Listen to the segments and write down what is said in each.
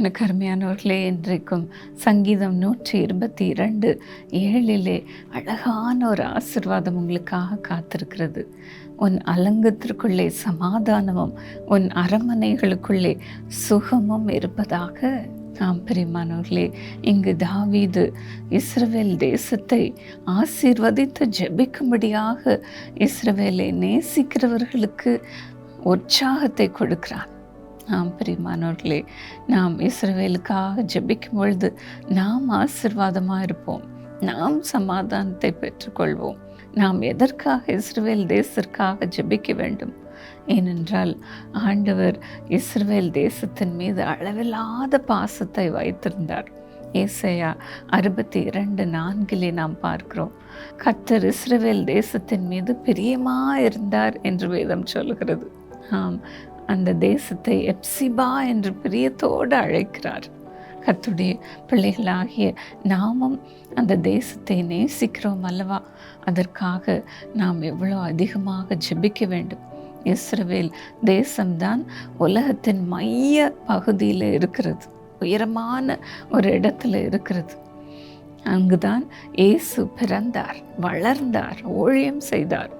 எனக்கு அருமையானவர்களே இன்றைக்கும் சங்கீதம் நூற்றி இருபத்தி இரண்டு ஏழிலே அழகான ஒரு ஆசிர்வாதம் உங்களுக்காக காத்திருக்கிறது. உன் அலங்கத்திற்குள்ளே சமாதானமும் உன் அரமனைகளுக்குள்ளே சுகமும் இருப்பதாக ஆம் பிரியமானவர்களே இங்கு தாவீது இஸ்ரவேல் தேசத்தை ஆசீர்வதித்து ஜெபிக்கும்படியாக இஸ்ரவேலை நேசிக்கிறவர்களுக்கு உற்சாகத்தை கொடுக்கிறான் ஆம் பிரியமானவர்களே நாம் இஸ்ரவேலுக்காக ஜெபிக்கும் பொழுது நாம் ஆசிர்வாதமாக இருப்போம். நாம் சமாதானத்தை பெற்றுக்கொள்வோம். நாம் எதற்காக இஸ்ரவேல் தேசத்திற்காக ஜெபிக்க வேண்டும்? ஏனென்றால் ஆண்டவர் இஸ்ரவேல் தேசத்தின் மீது அளவில்லாத பாசத்தை வைத்திருந்தார். ஏசையா அறுபத்தி இரண்டு நான்கிலே நாம் பார்க்கிறோம். கத்தர் இஸ்ரவேல் தேசத்தின் மீது பிரியமாக இருந்தார் என்று வேதம் சொல்கிறது. ஆம் அந்த தேசத்தை எப்சிபா என்று பிரியத்தோடு அழைக்கிறார். கத்துடைய பிள்ளைகளாகிய நாமும் அந்த தேசத்தை நேசிக்கிறோம் அல்லவா? அதற்காக நாம் எவ்வளோ அதிகமாக ஜெபிக்க வேண்டும். இஸ்ரவேல் தேசம்தான் உலகத்தின் மைய பகுதியில் இருக்கிறது. உயரமான ஒரு இடத்துல இருக்கிறது. அங்குதான் இயேசு பிறந்தார் வளர்ந்தார் ஊழியம் செய்தார்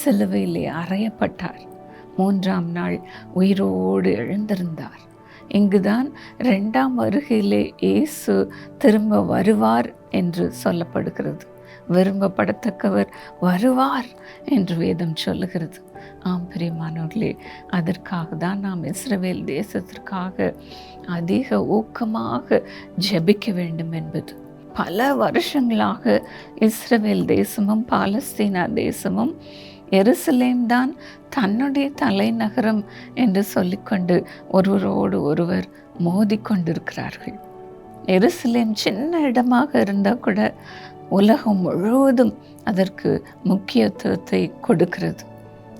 சிலுவையிலே அறையப்பட்டார். மூன்றாம் நாள் உயிரோடு எழுந்திருந்தார். இங்குதான் ரெண்டாம் வருகையிலே இயேசு திரும்ப வருவார் என்று சொல்லப்படுகிறது. விரும்பப்படத்தக்கவர் வருவார் என்று வேதம் சொல்லுகிறது. ஆம் பிரியமானவர்களே அதற்காக தான் நாம் இஸ்ரவேல் தேசத்திற்காக அதிக ஊக்கமாக ஜெபிக்க வேண்டும் என்பது. பல வருஷங்களாக இஸ்ரவேல் தேசமும் பாலஸ்தீனா தேசமும் எருசலேம் தான் தன்னுடைய தலைநகரம் என்று சொல்லிக்கொண்டு ஒருவரோடு ஒருவர் மோதிக்கொண்டிருக்கிறார்கள். எருசலேம் சின்ன இடமாக இருந்தால் கூட உலகம் முழுவதும் அதற்கு முக்கியத்துவத்தை கொடுக்கிறது.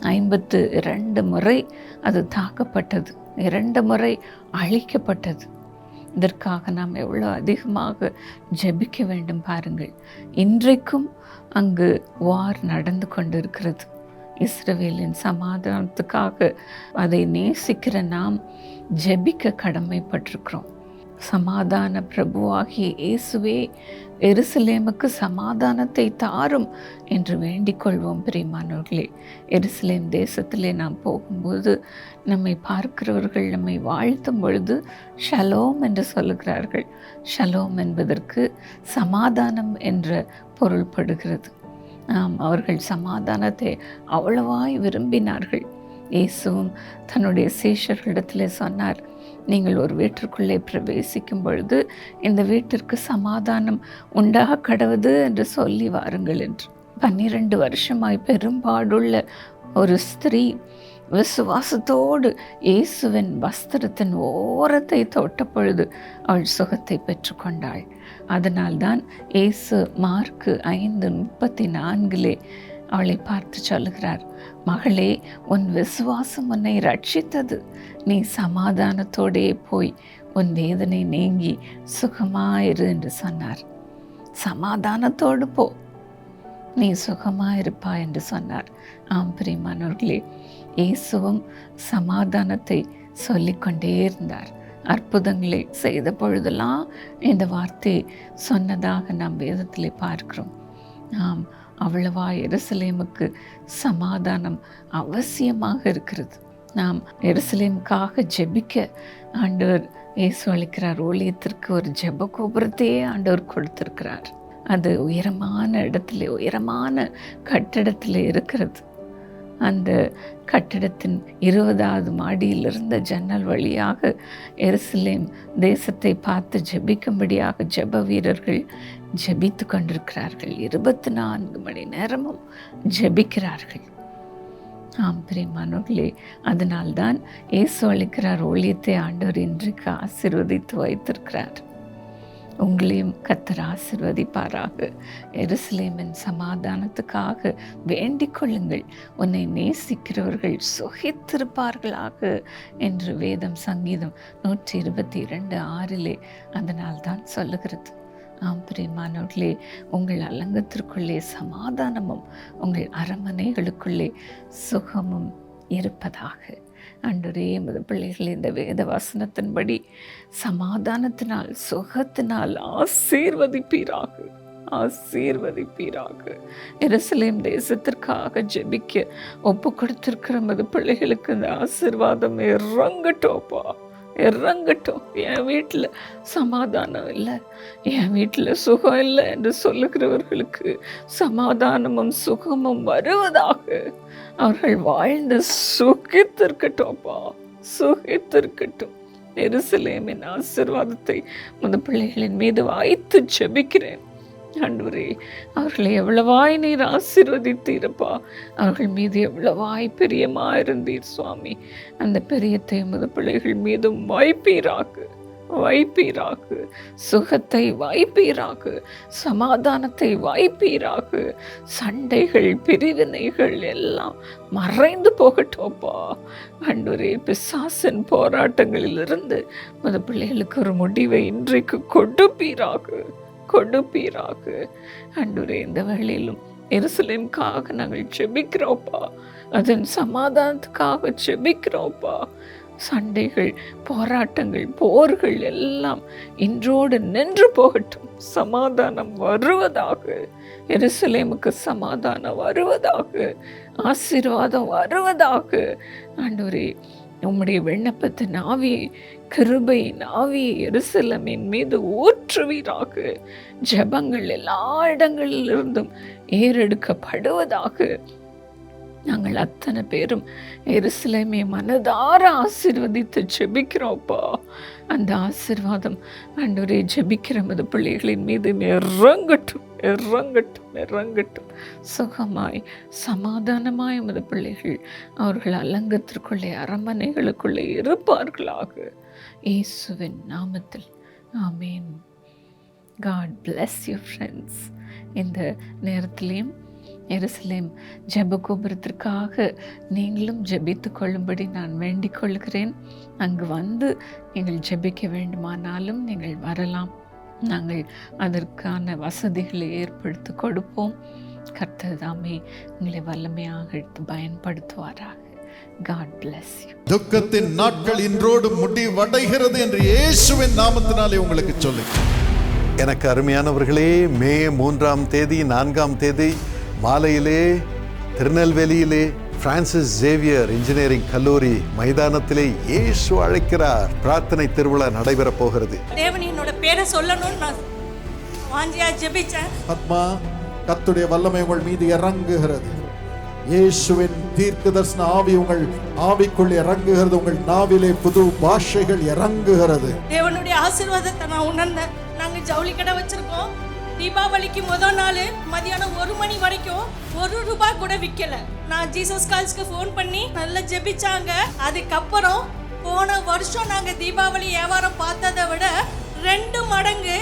ஐம்பத்து இரண்டு முறை அது தாக்கப்பட்டது. இரண்டு முறை அழிக்கப்பட்டது. இதற்காக நாம் எவ்வளோ அதிகமாக ஜெபிக்க வேண்டும் பாருங்கள். இன்றைக்கும் அங்கு வார் நடந்து கொண்டிருக்கிறது. இஸ்ரவேலின் சமாதானத்துக்காக அதை நேசிக்கிற நாம் ஜெபிக்க கடமைப்பட்டிருக்கிறோம். சமாதான பிரபுவாகிய இயேசுவே எருசலேமுக்கு சமாதானத்தை தாரும் என்று வேண்டிக்கொள்வோம் பிரியமானவர்களே. எருசலேம் தேசத்திலே நாம் போகும்போது நம்மை பார்க்கிறவர்கள் நம்மை வாழ்த்தும் பொழுது ஷலோம் என்று சொல்லுகிறார்கள். ஷலோம் என்பதற்கு சமாதானம் என்ற பொருள்படுகிறது. அவர்கள் சமாதானத்தை அவ்வளவாய் விரும்பினார்கள். இயேசுவும் தன்னுடைய சீஷர்களிடத்தில் சொன்னார் நீங்கள் ஒரு வீட்டிற்குள்ளே பிரவேசிக்கும் பொழுது இந்த வீட்டிற்கு சமாதானம் உண்டாக கடவுது என்று சொல்லி வாருங்கள் என்று. பன்னிரண்டு வருஷமாய் பெரும்பாடுள்ள ஒரு ஸ்திரீ விசுவாசத்தோடு இயேசுவின் வஸ்திரத்தின் ஓரத்தை தொட்ட பொழுது அவள் சுகத்தை பெற்றுக்கொண்டாள். அதனால்தான் இயேசு மார்க்கு ஐந்து முப்பத்தி நான்கிலே அவளை பார்த்து சொல்லுகிறார் மகளே உன் விசுவாசம் உன்னை ரட்சித்தது நீ சமாதானத்தோடே போய் உன் வேதனை நீங்கி சுகமாயிரு என்று சொன்னார். சமாதானத்தோடு போ. நீ சுகமாயிருப்பா என்று சொன்னார். ஆம் பிரியமானவர்களே இயேசுவும் சமாதானத்தை சொல்லிக்கொண்டே இருந்தார். அற்புதங்களை செய்த பொழுதெல்லாம் இந்த வார்த்தை சொன்னதாக நாம் வேதத்தில் பார்க்கிறோம். ஆம் அவ்வளவா எருசலேமுக்கு சமாதானம் அவசியமாக இருக்கிறது. நாம் எருசலேமுக்காக ஜெபிக்க ஆண்டவர் இயேசு அளிக்கிறார். ஊழியத்திற்கு ஒரு ஜெப கோபுரத்தையே ஆண்டவர் கொடுத்திருக்கிறார். அது உயரமான இடத்துல உயரமான கட்டிடத்தில் இருக்கிறது. அந்த கட்டிடத்தின் இருபதாவது மாடியில் இருந்த ஜன்னல் வழியாக எருசலேம் தேசத்தை பார்த்து ஜெபிக்கும்படியாக ஜெப வீரர்கள் ஜெபித்து கொண்டிருக்கிறார்கள். இருபத்தி நான்கு மணி நேரமும் ஜெபிக்கிறார்கள். ஆம் பிரியமானவர்களே அதனால்தான் இயேசு அளிக்கிறார் ஊழியத்தை ஆண்டவர் இன்றைக்கு ஆசிர்வதித்து வைத்திருக்கிறார். உங்களையும் கத்தர் ஆசிர்வதிப்பாராக. எருசலேமின் சமாதானத்துக்காக வேண்டிக் கொள்ளுங்கள். உன்னை நேசிக்கிறவர்கள் சுகித்திருப்பார்களாக என்று வேதம் சங்கீதம் நூற்றி இருபத்தி இரண்டு ஆறிலே அதனால் தான் சொல்லுகிறது. ஆம் பிரியமானவர்களே உங்கள் அலங்கத்திற்குள்ளே சமாதானமும் உங்கள் அரண்மனைகளுக்குள்ளே சுகமும் இருப்பதாக ஆண்டவரே எமது பிள்ளைகள் இந்த வேத வசனத்தின்படி சமாதானத்தினால் சுகத்தினால் ஆசீர்வதிப்பீராக ஆசீர்வதிப்பீராக. எருசலேம் தேசத்திற்காக ஜெபிக்க ஒப்பு கொடுத்திருக்கிற மது பிள்ளைகளுக்கு இந்த ஆசீர்வாதம் இறங்கட்டோப்பா இறங்கட்டும். என் வீட்டில் சமாதானம் இல்லை. என் வீட்டில் சுகம் இல்லை என்று சொல்லுகிறவர்களுக்கு சமாதானமும் சுகமும் வருவதாக. அவர்கள் வாழ்ந்து சுகித்திருக்கட்டும்ப்பா. சுகித்திருக்கட்டும். எருசலேமின் ஆசீர்வாதத்தை முதல் பிள்ளைகளின் மீது வாய்த்து செபிக்கிறேன் ஆண்டவரே அவர்களை எவ்வளவாய் நீர் ஆசீர்வதித்தீரப்பா. அவர்கள் மீது எவ்வளவாய் பிரியமாயிருந்தீர் சுவாமி. அந்த பெரியத்தை முத பிள்ளைகள் மீதும் வாய்ப்பீராக்கு வாய்ப்பீராக்கு சுகத்தை வாய்ப்பீராக்கு சமாதானத்தை வாய்ப்பீராக்கு சண்டைகள் பிரிவினைகள் எல்லாம் மறைந்து போகட்டோப்பா அன்றுரே பிசாசின் போராட்டங்களிலிருந்து மத பிள்ளைகளுக்கு ஒரு முடிவை இன்றைக்கு கொடுப்பீராக கொடுப்பீராக. அன்றுரே இந்த வேளையிலும் எருசலேமுக்காக நாங்கள் செபிக்கிறோப்பா அதன் சமாதானத்துக்காக செபிக்கிறோப்பா சண்டைகள் போராட்டங்கள் போர்கள் எல்லாம் இன்றோடு நின்று போகட்டும். சமாதானம் வருவதாக எருசலேமுக்கு சமாதானம் வருவதாக ஆசீர்வாதம் வருவதாக. ஆண்டவரே உம்முடைய விண்ணப்பத்தின் ஆவியை கிருபை ஆவியை எருசலமின் மீது ஊற்றுவீராக. ஜெபங்கள் எல்லா இடங்களிலிருந்தும் ஏறெடுக்கப்படுவதாக. நாங்கள் அத்தனை பேரும் எருசலமே மனதார ஆசிர்வதித்து ஜெபிக்கிறோம்ப்பா அந்த ஆசீர்வாதம் ஆண்டவரே ஜெபிக்கிற மது பிள்ளைகளின் மீது இறங்கட்டும் இறங்கட்டும் இறங்கட்டும். சுகமாய் சமாதானமாய் மது பிள்ளைகள் அவர்கள் அலங்கத்திற்குள்ளே அரண்மனைகளுக்குள்ளே இருப்பார்களாக. இயேசுவின் நாமத்தில். ஆமேன். காட் பிளஸ் யூ ஃப்ரெண்ட்ஸ் இந்த நேரத்திலையும் எருசலேம் ஜெப கோபுரத்திற்காக நீங்களும் ஜெபித்து கொள்ளும்படி நான் வேண்டிக் கொள்கிறேன். அங்கு வந்து நீங்கள் ஜெபிக்க வேண்டுமானாலும் நீங்கள் வரலாம். நாங்கள் அதற்கான வசதிகளை ஏற்படுத்தி கொடுப்போம். கர்த்தர் தாமே உங்களை வல்லமையாக எடுத்து பயன்படுத்துவாராக. காட் யூ துக்கத்தின் நாட்கள் இன்றோடு முடிவடைகிறது என்று இயேசுவின் நாமத்தினாலே உங்களுக்கு சொல்லு எனக்கு அருமையானவர்களே மே மூன்றாம் தேதி நான்காம் தேதி மாலையிலே திருநெல்வேலியிலே பிரான்சிஸ் ஜேவியர் இன்ஜினியரிங் கல்லூரி மைதானத்திலே இயேசு அழைக்கிறார். பிரார்த்தனை திருவிழா நடைபெறப் போகிறது. தேவன் என்னோட பேரை சொல்லணும்னு நான் வாஞ்சியா ஜெபிச்சேன். ஆத்மா கத்துடைய வல்லமை உங்கள் மீது இறங்குகிறது. இயேசுவின் தீர்க்க தரிசன ஆவி உங்கள் ஆவிக்குள் இறங்குகிறது. உங்கள் நாவிலே புது பாஷைகள் இறங்குகிறது. தேவனுடைய ஆசீர்வாதத்தை நான் உணர்ந்தேன். நாங்க ஜவுளி கடை வச்சிருக்கோம். தீபாவளிக்கு முதல் நாள் மதியானம் ஒரு மணி வரைக்கும் ஒரு ரூபாய் கூட விற்கல நான் ஜீசஸ் கால்ஸ்க்கு ஃபோன் பண்ணி நல்லா ஜெபிச்சாங்க. அதுக்கப்புறம் போன வருஷம் நாங்கள் தீபாவளி வியாபாரம் பார்த்ததை விட ரெண்டு மடங்கு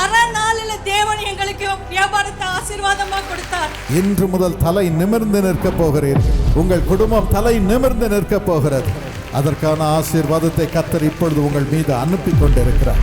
அரை நாளில் தேவன் எங்களுக்கு வியாபாரத்தை ஆசீர்வாதமாக கொடுத்தார். இன்று முதல் தலை நிமிர்ந்து நிற்க போகிறேன் உங்கள் குடும்பம் தலை நிமிர்ந்து நிற்க போகிறது. அதற்கான ஆசீர்வாதத்தை கத்தர் இப்பொழுது உங்கள் மீது அனுப்பி கொண்டிருக்கிறார்.